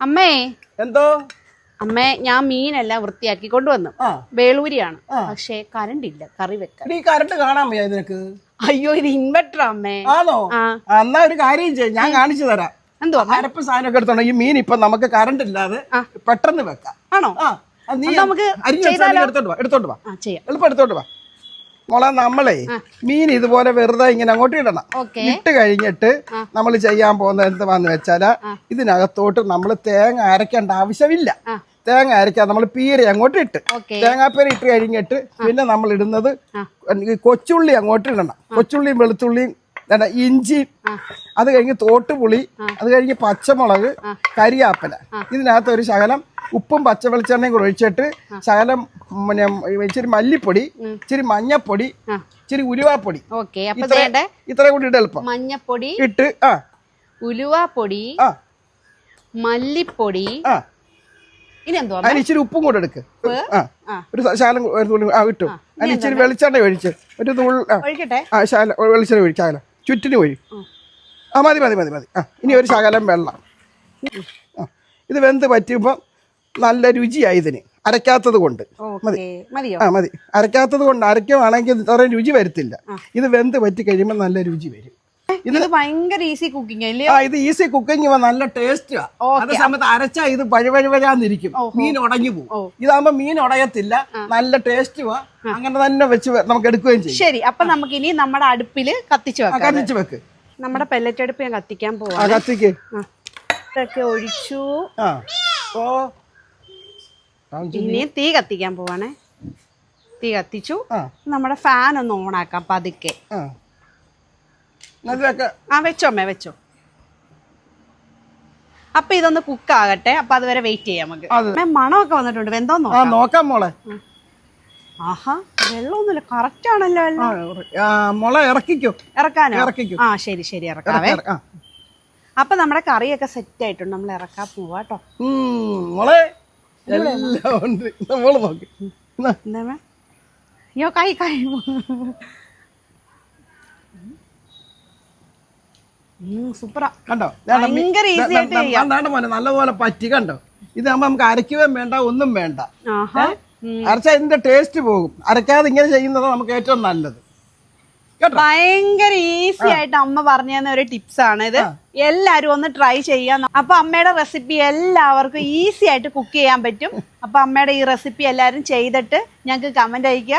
അമ്മേ. എന്തോ? അമ്മേ ഞാൻ മീനെല്ലാം വൃത്തിയാക്കി കൊണ്ടുവന്നു. വേളൂരിയാണ്. പക്ഷേ കറണ്ട് ഇല്ല കറി വെക്കാൻ. നീ കറണ്ട് കാണാൻ വയ്യ നിനക്ക്? അയ്യോ ഇത് ഇൻവെർട്ടർ അമ്മേ. ആണോ? എന്നാ ഒരു കാര്യം ചെയ്യും ഞാൻ കാണിച്ചു തരാം. എന്തോ അരപ്പ് സാധനമൊക്കെ എടുത്തോണ്ട് ഈ മീൻ ഇപ്പൊ നമുക്ക് കറണ്ട് ഇല്ലാതെ പെട്ടെന്ന് വെക്കാം. ആണോ? നീ നമുക്ക് എടുത്തോണ്ട് വാ എടുത്തോണ്ട് വാ. ചെയ്യാം. എളുപ്പം എടുത്തോണ്ട് വാ. മോളെ നമ്മളെ മീൻ ഇതുപോലെ വെറുതെ ഇങ്ങനെ അങ്ങോട്ട് ഇടണം. ഇട്ട് കഴിഞ്ഞിട്ട് നമ്മൾ ചെയ്യാൻ പോകുന്ന പോകുന്നത് എന്താന്ന് വെച്ചാൽ ഇതിനകത്തോട്ട് നമ്മൾ തേങ്ങ അരക്കേണ്ട ആവശ്യമില്ല. തേങ്ങ അരക്കാൻ നമ്മൾ പീര അങ്ങോട്ട് ഇട്ട്. തേങ്ങാപ്പേര ഇട്ട് കഴിഞ്ഞിട്ട് പിന്നെ നമ്മൾ ഇടുന്നത് കൊച്ചുള്ളി അങ്ങോട്ട് ഇടണം. കൊച്ചുള്ളിയും വെളുത്തുള്ളിയും ഇഞ്ചി അത് കഴിഞ്ഞ് തോട്ടുപുളി അത് കഴിഞ്ഞ് പച്ചമുളക് കരിയാപ്പല. ഇതിനകത്ത് ഒരു ശകലം ഉപ്പും പച്ചവെളിച്ചെണ്ണയും കൂടെ ഒഴിച്ചിട്ട് ശകലം പിന്നെ ഇച്ചിരി മല്ലിപ്പൊടി ഇച്ചിരി മഞ്ഞപ്പൊടി ഇച്ചിരി ഉലുവാപ്പൊടി. ഇത്രയും കൂടി ഇട്ട് എളുപ്പം. മഞ്ഞപ്പൊടി ഇട്ട് ആ. ഉലുവാപ്പൊടി ആ. മല്ലിപ്പൊടി അതിന് ഇച്ചിരി ഉപ്പും കൂടെ എടുക്ക്. ഒരു ശാലം ഇട്ടു. അതിന് ഇച്ചിരി വെളിച്ചെണ്ണ ഒഴിച്ച്. ഒരു തുള്ളി ആ. ശാല വെളിച്ചെണ്ണ ഒഴിച്ച് ശകലം. ചുറ്റിന് ഒഴി ആ. മതി മതി മതി മതി. ആ ഇനി ഒരു ശകലം വെള്ളം. ആ ഇത് വെന്ത് പറ്റുമ്പോൾ നല്ല രുചിയായി ഇതിന്. അരക്കാത്തത് കൊണ്ട്. മതി. ആ മതി. അരക്കാത്തത് കൊണ്ട് അരയ്ക്കുവാണെങ്കിൽ ഇത്രയും രുചി വരത്തില്ല. ഇത് വെന്ത് പറ്റി കഴിയുമ്പോൾ നല്ല രുചി വരും. ഇത് ഭയങ്കര ഈസി കുക്കിംഗ് അല്ലേ ആ ഇത് ഈസി കുക്കിംഗ് നല്ല ടേസ്റ്റാ അതേ സമയത്ത് അരച്ചാ ഇത് പഴുവഴുവരാന്നിരിക്കും മീൻ ഉടഞ്ഞു പോകും ഇതാകുമ്പോ മീൻ ഉടയത്തില്ല നല്ല ടേസ്റ്റ് ടേസ്റ്റുവാ അങ്ങനെ തന്നെ വെച്ച് നമുക്ക് എടുക്കുകയും ചെയ്യും. ശരി അപ്പൊ നമുക്ക് ഇനി നമ്മുടെ അടുപ്പിൽ കത്തിച്ചു കത്തിച്ചു വെക്കാം കത്തിച്ചു വെക്ക്. നമ്മുടെ പെല്ലറ്റ് അടുപ്പ് ഞാൻ കത്തിക്കാൻ പോവാ കത്തിക്ക്. ഇതൊക്കെ ഒഴിച്ചു. ഓ. ഇനി തീ കത്തിക്കാൻ പോവാണേ. തീ കത്തിച്ചു. നമ്മുടെ ഫാൻ ഒന്ന് ഓണാക്കാം പതുക്കെ. ആ വെച്ചോ അമ്മേ വെച്ചോ. അപ്പൊ ഇതൊന്ന് കുക്ക് ആകട്ടെ. അപ്പൊ അതുവരെ വെയിറ്റ് ചെയ്യാം നമുക്ക്. മണമൊക്കെ വന്നിട്ടുണ്ട്. വെന്തോന്നോ ആ നോക്കാം. മോളെ. ആഹാ വെള്ളമൊന്നുമില്ല. കറക്റ്റ് ആണല്ലോ മോളെ ഇറക്കിക്കോ? ഇറക്കാനോ? ഇറക്കിക്കോ. ആ ശരി ശരി ഇറക്കാവേ അപ്പൊ നമ്മുടെ കറിയൊക്കെ സെറ്റ് ആയിട്ടുണ്ട്. നമ്മൾ ഇറക്കാൻ പോവാട്ടോ മോളെ എല്ലാം ഉണ്ട്. മോൾ നോക്ക്? അയ്യോ കൈ കൈ സൂപ്പറാ കണ്ടോ ദാണ്ട മീ- ഭയങ്കര easy ദാ- ആയിട്ട് ദാ- ചെയ്യാം. മോനെ നല്ലപോലെ പറ്റി കണ്ടോ? ഇതാകുമ്പോ നമുക്ക് അരയ്ക്കുകയും വേണ്ട ഒന്നും വേണ്ട. അരച്ച ഇതിന്റെ ടേസ്റ്റ് പോകും. അരക്കാതെ ഇങ്ങനെ ചെയ്യുന്നത് നമുക്ക് ഏറ്റവും നല്ലത്. ഭയങ്കര ഈസി ആയിട്ട് അമ്മ പറഞ്ഞു തന്ന ഒരു ടിപ്സ് ആണ് ഇത്. എല്ലാരും ഒന്ന് ട്രൈ ചെയ്യാൻ അപ്പൊ അമ്മയുടെ റെസിപ്പി എല്ലാവർക്കും ഈസി ആയിട്ട് കുക്ക് ചെയ്യാൻ പറ്റും. അപ്പൊ അമ്മയുടെ ഈ റെസിപ്പി എല്ലാരും ചെയ്തിട്ട് ഞങ്ങൾക്ക് കമന്റ് അയക്കുക